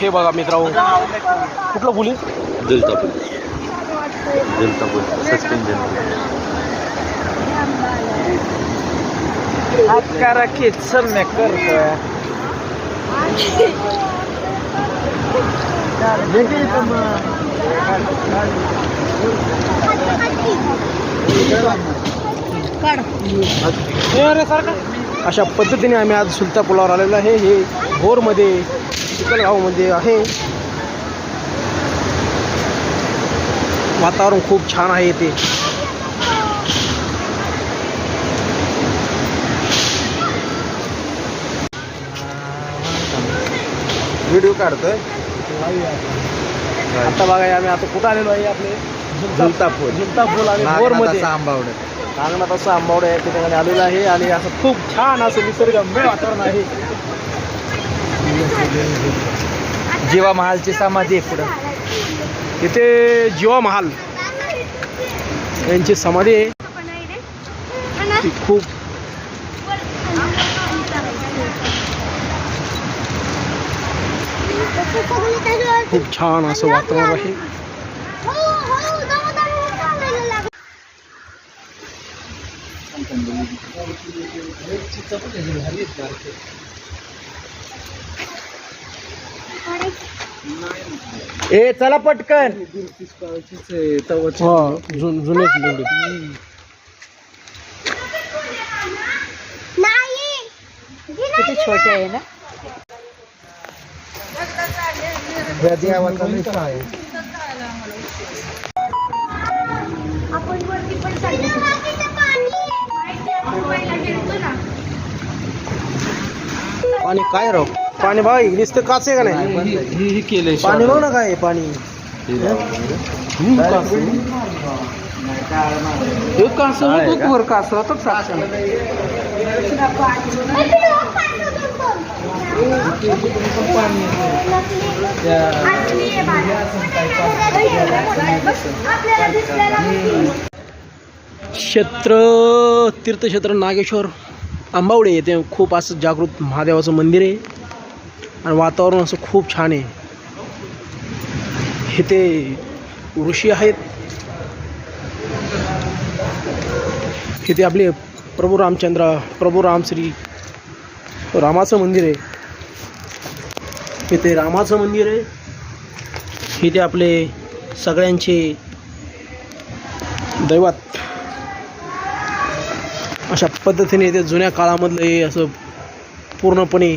हे बघा मित्रांनो. कुठलं पोलीस जुलता पोलीस जुलता पोलीस हात करा मी करतोय अशा पद्धतीने आम्ही आज सुलता पुलावर आलेलो आहे. हे भोरमध्ये चिखलगावमध्ये आहे. वातावरण खूप छान आहे इथे. व्हिडिओ काढतोय. आता बघा आम्ही आता कुठं आलेलो आहे आपले? झुलता पूल. झुलता पूल आणि आंबावडे. अंगणात असं आंबावडे या ठिकाणी आलेलं आहे आणि असं खूप छान असं निसर्गरम्य वातावरण आहे. जीवा महालची समाधी आहे पुढं. इथे जीवा महाल यांची समाधी आहे. ती खूप खूप छान असं वातावरण आहे. ए चला पटकन. हा, जुन किती छोटे आहे ना? आपण वरती पण पाणी काय राव? पाणी हे नुसतं काच आहे का नाही? ही केलंय पाणी बघ ना काय आहे पाणी? हम्म, काच. हे कास होतं वर कास होतं साक्षात. क्षेत्र तीर्थक्षेत्र नागेश्वर आंबावडे येथे खूप असं जागृत महादेवाचं मंदिर आहे. आणि वातावरण असं खूप छान आहे. इथे ऋषी आहेत. इथे आपले प्रभू रामचंद्र प्रभू रामश्री रामाचं मंदिर आहे. इथे रामाचं मंदिर आहे. इथे आपले सगळ्यांचे दैवत. अशा पद्धतीने ते जुन्या काळामधलं हे असं पूर्णपणे